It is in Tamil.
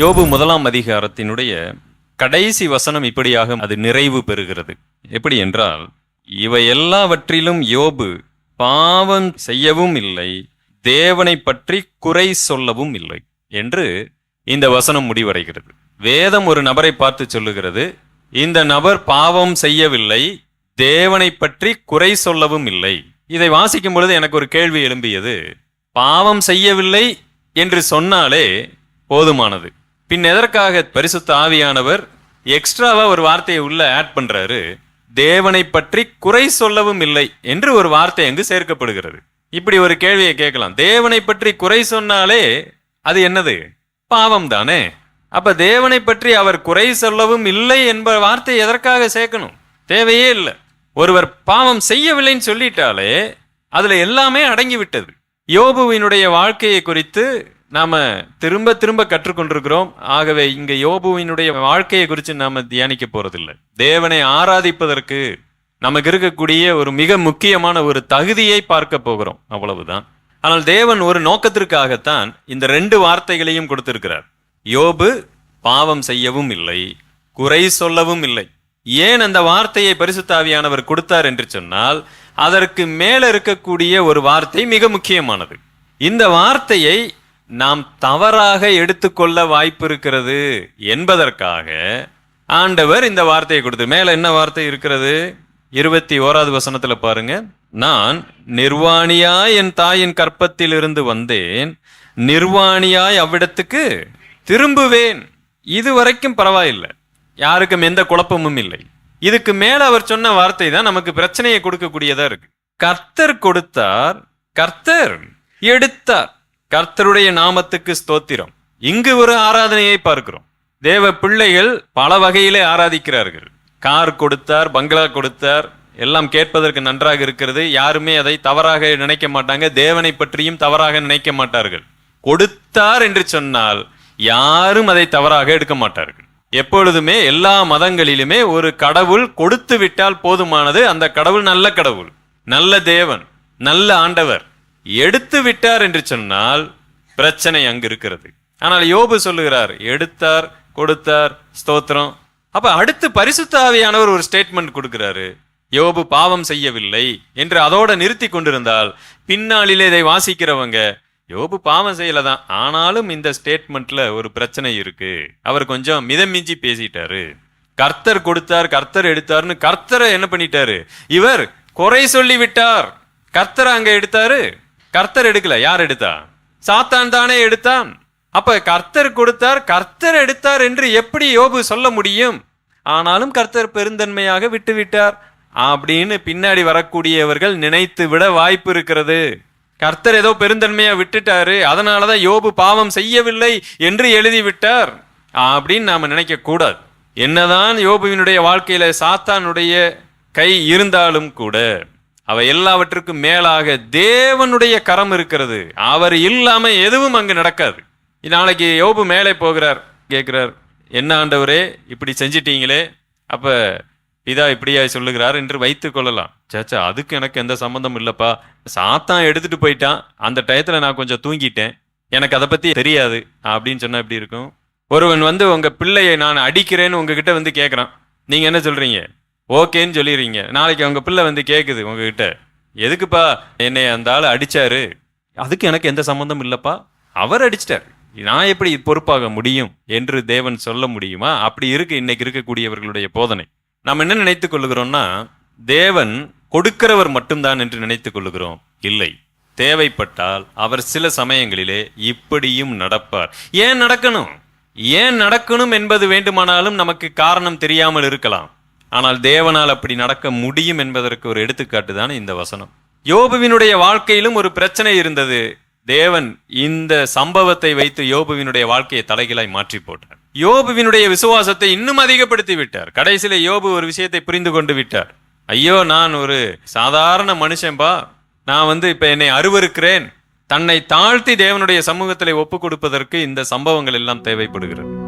யோபு முதலாம் அதிகாரத்தினுடைய கடைசி வசனம் இப்படியாக அது நிறைவு பெறுகிறது. எப்படி என்றால் இவை எல்லாவற்றிலும் யோபு பாவம் செய்யவும் இல்லை தேவனை பற்றி குறை சொல்லவும் இல்லை என்று இந்த வசனம் முடிவடைகிறது. வேதம் ஒரு நபரை பார்த்து சொல்லுகிறது இந்த நபர் பாவம் செய்யவில்லை தேவனை பற்றி குறை சொல்லவும் இல்லை. இதை வாசிக்கும் பொழுது எனக்கு ஒரு கேள்வி எழும்பியது பாவம் செய்யவில்லை என்று சொன்னாலே போதுமானது. பின் எதற்காக பரிசுத்த ஆவியானவர் எக்ஸ்ட்ராவா ஒரு வார்த்தையை உள்ள ஆட் பண்றாரு? தேவனை பற்றி குறை சொல்லவும் இல்லை என்று ஒரு வார்த்தை அங்கு சேர்க்கப்படுகிறது. இப்படி ஒரு கேள்வியை கேட்கலாம். தேவனை பற்றி குறை சொன்னாலே அது என்னது? பாவம் தானே. அப்ப தேவனை பற்றி அவர் குறை சொல்லவும் இல்லை என்ப வார்த்தை எதற்காக சேர்க்கணும்? தேவையே இல்லை. ஒருவர் பாவம் செய்யவில்லைன்னு சொல்லிட்டாலே அதுல எல்லாமே அடங்கி விட்டது யோபுவினுடைய வாழ்க்கையை குறித்து நாம திரும்ப திரும்ப கற்றுக்கொண்டிருக்கிறோம். ஆகவே இங்க யோபுவினுடைய வாழ்க்கையை குறித்து நாம தியானிக்க போறதில்லை. தேவனை ஆராதிப்பதற்கு நமக்கு இருக்கக்கூடிய ஒரு மிக முக்கியமான ஒரு தகுதியை பார்க்க போகிறோம். அவ்வளவுதான். ஆனால் தேவன் ஒரு நோக்கத்திற்காகத்தான் இந்த ரெண்டு வார்த்தைகளையும் கொடுத்திருக்கிறார். யோபு பாவம் செய்யவும் இல்லை குறை சொல்லவும் இல்லை. ஏன் அந்த வார்த்தையை பரிசுத்தாவியானவர் கொடுத்தார் என்று சொன்னால் அதற்கு மேல இருக்கக்கூடிய ஒரு வார்த்தை மிக முக்கியமானது. இந்த வார்த்தையை நாம் தவறாக எடுத்துக்கொள்ள வாய்ப்பு இருக்கிறது என்பதற்காக ஆண்டவர் இந்த வார்த்தையை கொடுத்து மேல என்ன வார்த்தை இருக்கிறது? இருபத்தி ஓராவது வசனத்துல பாருங்க. நான் நிர்வாணியாய் என் தாயின் கற்பத்தில் இருந்து வந்தேன் நிர்வாணியாய் அவ்விடத்துக்கு திரும்புவேன். இது வரைக்கும் பரவாயில்லை. யாருக்கும் எந்த குழப்பமும் இல்லை. இதுக்கு மேல அவர் சொன்ன வார்த்தை தான் நமக்கு பிரச்சனையை கொடுக்கக்கூடியதா இருக்கு. கர்த்தர் கொடுத்தார் கர்த்தர் எடுத்தார். கர்த்தருடைய நாமத்துக்கு ஸ்தோத்திரம். இங்கு ஒரு ஆராதனையை பார்க்கிறோம். தேவ பிள்ளைகள் பல வகையிலே ஆராதிக்கிறார்கள். கார் கொடுத்தார் பங்களா கொடுத்தார் எல்லாம் கேட்பதற்கு நன்றாக இருக்கிறது. யாருமே அதை தவறாக நினைக்க மாட்டாங்க. தேவனை பற்றியும் தவறாக நினைக்க மாட்டார்கள். கொடுத்தார் என்று சொன்னால் யாரும் அதை தவறாக எடுக்க மாட்டார்கள். எப்பொழுதுமே எல்லா மதங்களிலுமே ஒரு கடவுள் கொடுத்து விட்டால் போதுமானது. அந்த கடவுள் நல்ல கடவுள் நல்ல தேவன் நல்ல ஆண்டவர். எடுத்து விட்டார் என்று சொன்னால் பிரச்சனை அங்கு இருக்கிறது. ஆனால் யோபு சொல்லுகிறார் எடுத்தார் கொடுத்தார் ஸ்தோத்திரம். அப்ப அடுத்து பரிசுத்தாவியானவர் ஒரு ஸ்டேட்மெண்ட் கொடுக்கிறாரு. யோபு பாவம் செய்யவில்லை என்று அதோட நிறுத்தி கொண்டிருந்தால் பின்னாளிலே இதை வாசிக்கிறவங்க யோபு பாவம் செய்யலதான் ஆனாலும் இந்த ஸ்டேட்மெண்ட்ல ஒரு பிரச்சனை இருக்கு. அவர் கொஞ்சம் மிதமிஞ்சி பேசிட்டாரு. கர்த்தர் கொடுத்தார் கர்த்தர் எடுத்தார்னு கர்த்தரை என்ன பண்ணிட்டாரு? இவர் குறை சொல்லி விட்டார் கர்த்தர் அங்க எடுத்தாரு. கர்த்தர் எடுக்கல. யார் எடுத்தா? சாத்தான் தானே எடுத்தான். அப்ப கர்த்தர் கொடுத்தார் கர்த்தர் எடுத்தார் என்று எப்படி யோபு சொல்ல முடியும்? ஆனாலும் கர்த்தர் பெருந்தன்மையாக விட்டுவிட்டார். அப்படின்னு பின்னாடி வரக்கூடியவர்கள் நினைத்து விட வாய்ப்பு இருக்கிறது. கர்த்தர் ஏதோ பெருந்தன்மையா விட்டுட்டாரு. அதனாலதான் யோபு பாவம் செய்யவில்லை என்று எழுதி விட்டார் அப்படின்னு நாம நினைக்க கூடாது என்னதான் யோபுவினுடைய வாழ்க்கையில சாத்தானுடைய கை இருந்தாலும் கூட அவை எல்லாவற்றுக்கும் மேலாக தேவனுடைய கரம் இருக்கிறது. அவர் இல்லாம எதுவும் அங்கு நடக்காது. நாளைக்கு யோபு மேலே போகிறார் கேட்கிறார் என்ன ஆண்டவரே இப்படி செஞ்சிட்டீங்களே? அப்ப இதா இப்படியா சொல்லுகிறார் என்று வைத்துக் கொள்ளலாம். சேச்சா அதுக்கு எனக்கு எந்த சம்மந்தம் இல்லைப்பா. சாத்தான் எடுத்துட்டு போயிட்டான். அந்த டயத்துல நான் கொஞ்சம் தூங்கிட்டேன். எனக்கு அதை பத்தி தெரியாது. அப்படின்னு சொன்னா எப்படி இருக்கும்? ஒருவன் வந்து உங்க பிள்ளையை நான் அடிக்கிறேன்னு உங்ககிட்ட வந்து கேட்கறான் நீங்க என்ன சொல்றீங்க? ஓகேன்னு சொல்லிடுறீங்க. நாளைக்கு அவங்க பிள்ளை வந்து கேட்குது உங்ககிட்ட. எதுக்குப்பா என்னை அந்த ஆள் அடித்தாரு அதுக்கு எனக்கு எந்த சம்மந்தம் இல்லைப்பா. அவர் அடிச்சிட்டார். நான் எப்படி பொறுப்பாக முடியும் என்று தேவன் சொல்ல முடியுமா? அப்படி இருக்கு இன்னைக்கு இருக்கக்கூடியவர்களுடைய போதனை. நாம் என்ன நினைத்துக் கொள்ளுகிறோம்னா தேவன் கொடுக்கிறவர் மட்டும்தான் என்று நினைத்துக் கொள்ளுகிறோம். இல்லை. தேவைப்பட்டால் அவர் சில சமயங்களிலே இப்படியும் நடப்பார். ஏன் நடக்கணும்? ஏன் நடக்கணும் என்பது வேண்டுமானாலும் நமக்கு காரணம் தெரியாமல் இருக்கலாம். ஆனால் தேவனால் அப்படி நடக்க முடியும் என்பதற்கு ஒரு எடுத்துக்காட்டு தான் இந்த வசனம். யோபுவினுடைய வாழ்க்கையிலும் ஒரு பிரச்சனை இருந்தது. தேவன் இந்த சம்பவத்தை வைத்து யோபுவினுடைய வாழ்க்கையை தலைகளாய் மாற்றி போட்டார். யோபுவினுடைய விசுவாசத்தை இன்னும் அதிகப்படுத்தி விட்டார். கடைசியில யோபு ஒரு விஷயத்தை புரிந்து கொண்டு விட்டார். ஐயோ நான் ஒரு சாதாரண மனுஷன்பா நான் வந்து இப்ப என்னை அருவருக்கிறேன். தன்னை தாழ்த்தி தேவனுடைய சமூகத்திலே ஒப்பு கொடுப்பதற்கு இந்த சம்பவங்கள் எல்லாம் தேவைப்படுகிறது.